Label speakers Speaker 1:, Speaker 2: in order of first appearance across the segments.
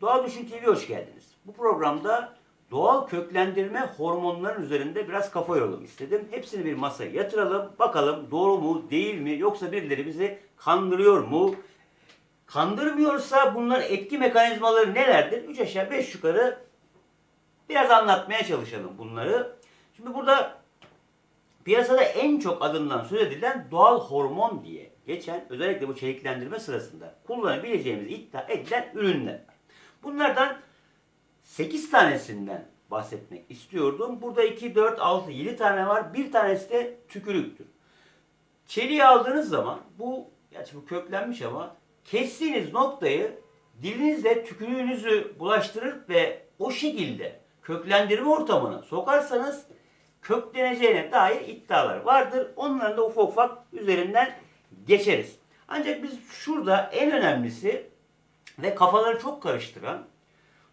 Speaker 1: Doğal Düşün TV'ye hoş geldiniz. Bu programda doğal köklendirme hormonların üzerinde biraz kafa yoralım istedim. Hepsini bir masaya yatıralım. Bakalım doğru mu, değil mi, yoksa birileri bizi kandırıyor mu? Kandırmıyorsa bunların etki mekanizmaları nelerdir? Üç aşağı beş yukarı biraz anlatmaya çalışalım bunları. Şimdi burada piyasada en çok adından söz edilen doğal hormon diye geçen özellikle bu çeliklendirme sırasında kullanabileceğimiz iddia edilen ürünler. Bunlardan 8 tanesinden bahsetmek istiyordum. Burada 2, 4, 6, 7 tane var. Bir tanesi de tükürüktür. Çeliği aldığınız zaman bu, gerçi bu köklenmiş ama kestiğiniz noktayı dilinizle tükürüğünüzü bulaştırır ve o şekilde köklendirme ortamına sokarsanız kökleneceğine dair iddialar vardır. Onların da ufak ufak üzerinden geçeriz. Ancak biz şurada en önemlisi ve kafaları çok karıştıran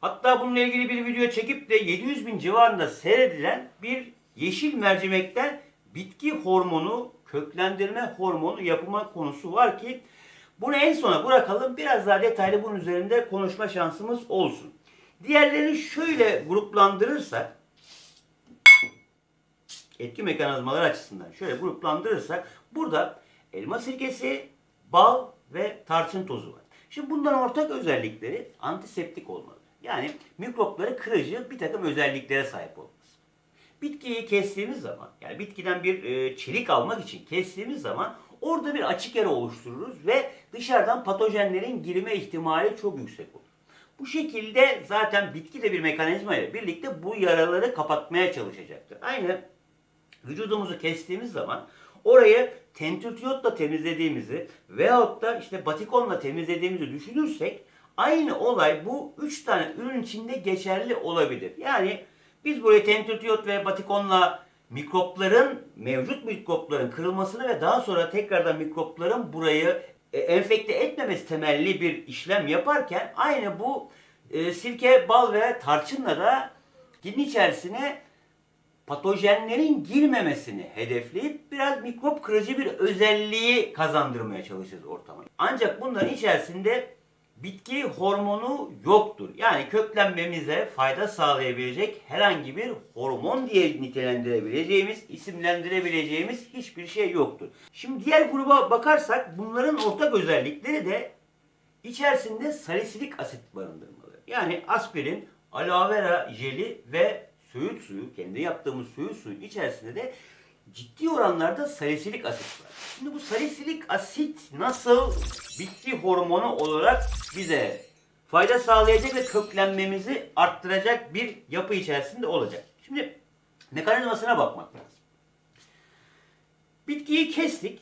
Speaker 1: hatta bununla ilgili bir video çekip de 700 bin civarında seyredilen bir yeşil mercimekten bitki hormonu, köklendirme hormonu yapma konusu var ki bunu en sona bırakalım. Biraz daha detaylı bunun üzerinde konuşma şansımız olsun. Diğerlerini şöyle gruplandırırsak etki mekanizmaları açısından şöyle gruplandırırsak burada elma sirkesi, bal ve tarçın tozu var. Şimdi bunların ortak özellikleri antiseptik olmalı. Yani mikropları kırıcı bir takım özelliklere sahip olması. Bitkiyi kestiğimiz zaman, yani bitkiden bir e, çelik almak için kestiğimiz zaman orada bir açık yara oluştururuz ve dışarıdan patojenlerin girme ihtimali çok yüksek olur. Bu şekilde zaten bitki de bir mekanizma ile birlikte bu yaraları kapatmaya çalışacaktır. Aynı vücudumuzu kestiğimiz zaman orayı tentütiyotla temizlediğimizi veyahut da işte batikonla temizlediğimizi düşünürsek aynı olay bu üç tane ürün içinde geçerli olabilir. Yani biz buraya tentütiyot ve batikonla mikropların, mevcut mikropların kırılmasını ve daha sonra tekrardan mikropların burayı e, enfekte etmemesi temelli bir işlem yaparken aynı bu e, sirke, bal ve tarçınla da dilin içerisine patojenlerin girmemesini hedefleyip biraz mikrop kırıcı bir özelliği kazandırmaya çalışırız ortama. Ancak bunların içerisinde bitki hormonu yoktur. Yani köklenmemize fayda sağlayabilecek herhangi bir hormon diye nitelendirebileceğimiz, isimlendirebileceğimiz hiçbir şey yoktur. Şimdi diğer gruba bakarsak bunların ortak özellikleri de içerisinde salisilik asit barındırmaları. Yani aspirin, aloe vera jeli ve söğüt suyu, kendi yaptığımız söğüt suyu içerisinde de ciddi oranlarda salisilik asit var. Şimdi bu salisilik asit nasıl bitki hormonu olarak bize fayda sağlayacak ve köklenmemizi arttıracak bir yapı içerisinde olacak. Şimdi mekanizmasına bakmak lazım. Bitkiyi kestik.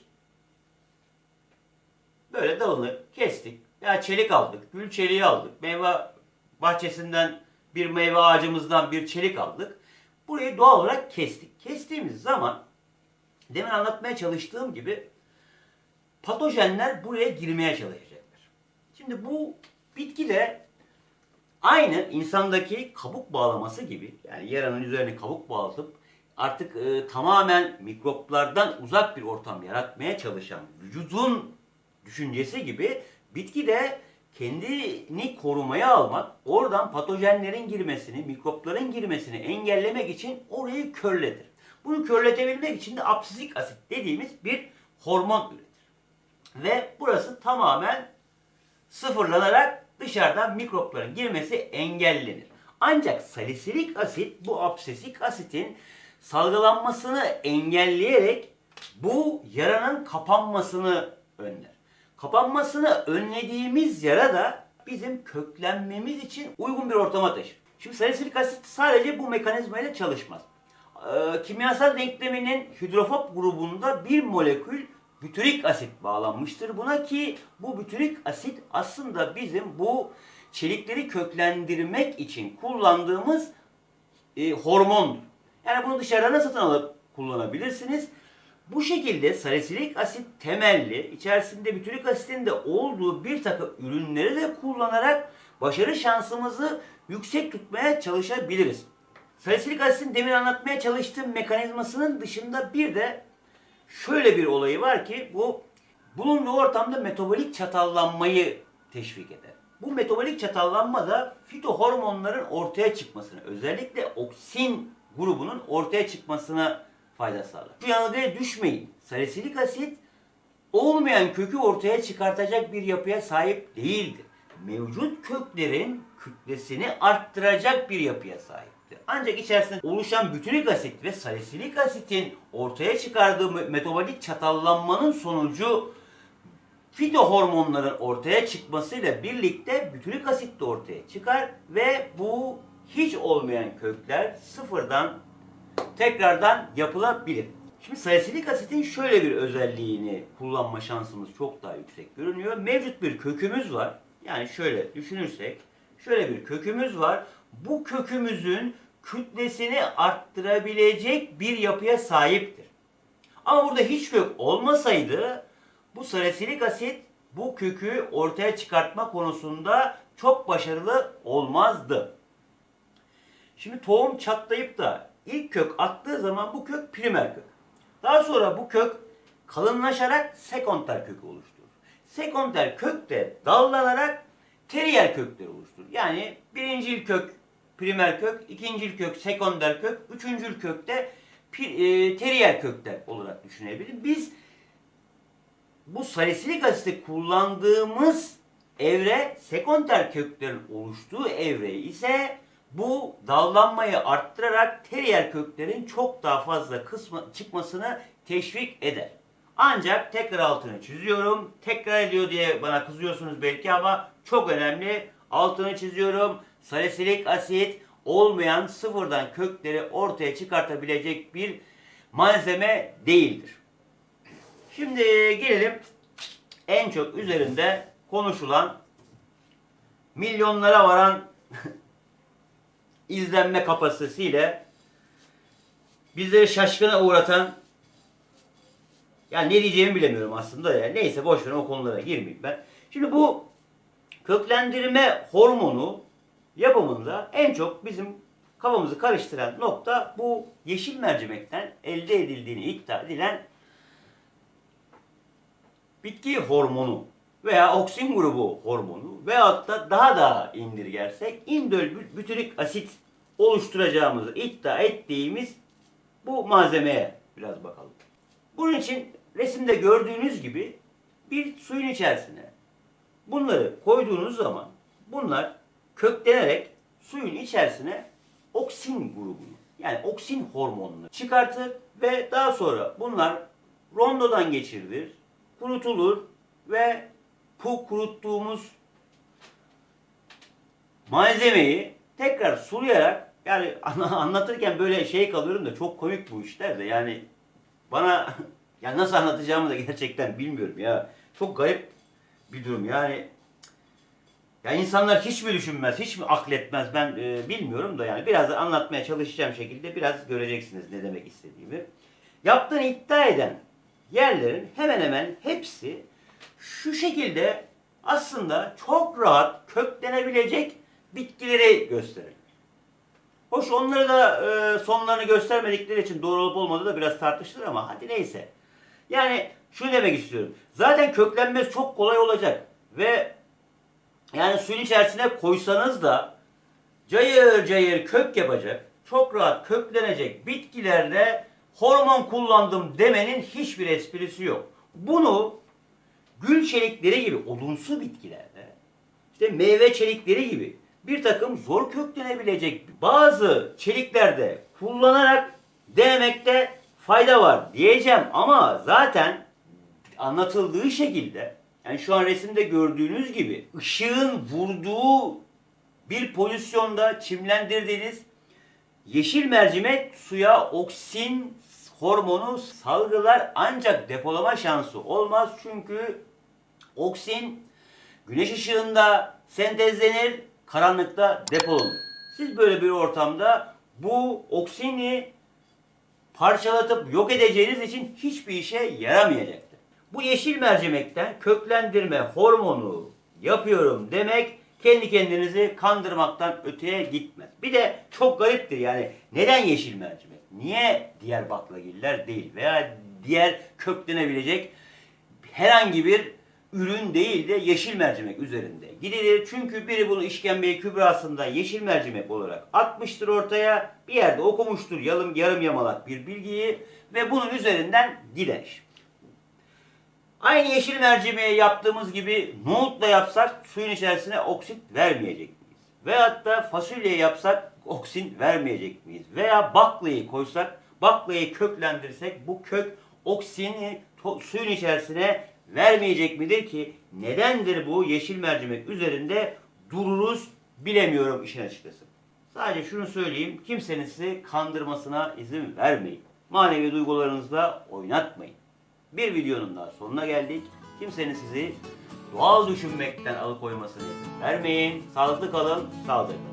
Speaker 1: Böyle dalını kestik. Ya çelik aldık, gül çeliği aldık. Meyve bahçesinden bir meyve ağacımızdan bir çelik aldık. Burayı doğal olarak kestik. Kestiğimiz zaman demin anlatmaya çalıştığım gibi patojenler buraya girmeye çalışacaklar. Şimdi bu bitki de aynı insandaki kabuk bağlaması gibi yani yaranın üzerine kabuk bağlatıp artık e, tamamen mikroplardan uzak bir ortam yaratmaya çalışan vücudun düşüncesi gibi bitki de kendini korumaya almak, oradan patojenlerin girmesini, mikropların girmesini engellemek için orayı körletir. Bunu körletebilmek için de absisik asit dediğimiz bir hormon üretir. Ve burası tamamen sıfırlanarak dışarıdan mikropların girmesi engellenir. Ancak salisilik asit bu absisik asitin salgılanmasını engelleyerek bu yaranın kapanmasını önler. Kapanmasını önlediğimiz yara da bizim köklenmemiz için uygun bir ortama taşır. Şimdi salisilik asit sadece bu mekanizmayla çalışmaz. Ee, kimyasal denkleminin hidrofob grubunda bir molekül bütürik asit bağlanmıştır buna ki bu bütürik asit aslında bizim bu çelikleri köklendirmek için kullandığımız e, hormondur. Yani bunu dışarıdan satın alıp kullanabilirsiniz. Bu şekilde salisilik asit temelli, içerisinde bütürik asitin de olduğu bir takım ürünleri de kullanarak başarı şansımızı yüksek tutmaya çalışabiliriz. Salisilik asitin demin anlatmaya çalıştığım mekanizmasının dışında bir de şöyle bir olayı var ki bu bulunduğu ortamda metabolik çatallanmayı teşvik eder. Bu metabolik çatallanma da fitohormonların ortaya çıkmasına, özellikle oksin grubunun ortaya çıkmasına fayda sağlar. Bu yanılgıya düşmeyin. Salisilik asit olmayan kökü ortaya çıkartacak bir yapıya sahip değildir. Mevcut köklerin kütlesini arttıracak bir yapıya sahiptir. Ancak içerisinde oluşan bütünik asit ve salisilik asitin ortaya çıkardığı metabolik çatallanmanın sonucu fitohormonların ortaya çıkmasıyla birlikte bütünik asit de ortaya çıkar ve bu hiç olmayan kökler sıfırdan tekrardan yapılabilir. Şimdi salisilik asitin şöyle bir özelliğini kullanma şansımız çok daha yüksek görünüyor. Mevcut bir kökümüz var. Yani şöyle düşünürsek şöyle bir kökümüz var. Bu kökümüzün kütlesini arttırabilecek bir yapıya sahiptir. Ama burada hiç kök olmasaydı bu salisilik asit bu kökü ortaya çıkartma konusunda çok başarılı olmazdı. Şimdi tohum çatlayıp da ilk kök attığı zaman bu kök primer kök. Daha sonra bu kök kalınlaşarak sekonder kökü oluşturur. Sekonder kök de dallanarak teriyer kökleri oluşturur. Yani birincil kök primer kök, ikincil kök sekonder kök, üçüncül kök de e, teriyer kökler olarak düşünebiliriz. Biz bu salisilik asiti kullandığımız evre sekonder köklerin oluştuğu evre ise bu dallanmayı arttırarak teriyer köklerin çok daha fazla kısmı çıkmasını teşvik eder. Ancak tekrar altını çiziyorum. Tekrar ediyor diye bana kızıyorsunuz belki ama çok önemli. Altını çiziyorum. Salisilik asit olmayan sıfırdan kökleri ortaya çıkartabilecek bir malzeme değildir. Şimdi gelelim en çok üzerinde konuşulan milyonlara varan izlenme kapasitesiyle bizleri şaşkına uğratan yani ne diyeceğimi bilemiyorum aslında ya. Neyse boş verin o konulara girmeyeyim ben. Şimdi bu köklendirme hormonu yapımında en çok bizim kafamızı karıştıran nokta bu yeşil mercimekten elde edildiğini iddia edilen bitki hormonu veya oksin grubu hormonu veyahut da daha da indirgersek indol bütürik asit oluşturacağımızı iddia ettiğimiz bu malzemeye biraz bakalım. Bunun için resimde gördüğünüz gibi bir suyun içerisine bunları koyduğunuz zaman bunlar köklenerek suyun içerisine oksin grubunu yani oksin hormonunu çıkartır ve daha sonra bunlar rondodan geçirilir, kurutulur ve bu kuruttuğumuz malzemeyi tekrar sulayarak yani anlatırken böyle şey kalıyorum da çok komik bu işler de yani bana ya nasıl anlatacağımı da gerçekten bilmiyorum ya. Çok garip bir durum yani. Ya insanlar hiç mi düşünmez, hiç mi akletmez ben e, bilmiyorum da yani biraz da anlatmaya çalışacağım şekilde biraz göreceksiniz ne demek istediğimi. Yaptığını iddia eden yerlerin hemen hemen hepsi şu şekilde aslında çok rahat köklenebilecek bitkileri gösterir. Hoş onları da e, sonlarını göstermedikleri için doğru olup olmadığı da biraz tartışılır ama hadi neyse. Yani şunu demek istiyorum. Zaten köklenmesi çok kolay olacak ve yani suyun içerisine koysanız da cayır cayır kök yapacak, çok rahat köklenecek bitkilerle hormon kullandım demenin hiçbir esprisi yok. Bunu çelikleri gibi odunsu bitkilerde, işte meyve çelikleri gibi bir takım zor köklenebilecek bazı çeliklerde kullanarak denemekte fayda var diyeceğim. Ama zaten anlatıldığı şekilde yani şu an resimde gördüğünüz gibi ışığın vurduğu bir pozisyonda çimlendirdiğiniz yeşil mercimek suya oksin hormonu salgılar ancak depolama şansı olmaz. Çünkü oksin güneş ışığında sentezlenir, karanlıkta depolanır. Siz böyle bir ortamda bu oksini parçalatıp yok edeceğiniz için hiçbir işe yaramayacaktır. Bu yeşil mercimekten köklendirme hormonu yapıyorum demek kendi kendinizi kandırmaktan öteye gitmez. Bir de çok gariptir yani neden yeşil mercimek? Niye diğer baklagiller değil veya diğer köklenebilecek herhangi bir ürün değil de yeşil mercimek üzerinde gidilir. Çünkü biri bunu işkembe kübrasında yeşil mercimek olarak atmıştır ortaya. Bir yerde okumuştur yarım, yarım yamalak bir bilgiyi ve bunun üzerinden gider. Aynı yeşil mercimeği yaptığımız gibi nohutla yapsak suyun içerisine oksit vermeyecek miyiz? Veyahut da fasulye yapsak oksin vermeyecek miyiz? Veya baklayı koysak, baklayı köklendirsek bu kök oksini suyun içerisine vermeyecek midir ki nedendir bu yeşil mercimek üzerinde dururuz bilemiyorum işin açıkçası. Sadece şunu söyleyeyim kimsenin sizi kandırmasına izin vermeyin. Manevi duygularınızla oynatmayın. Bir videonun daha sonuna geldik. Kimsenin sizi doğal düşünmekten alıkoymasını vermeyin. Sağlıklı kalın, sağlıklı kalın.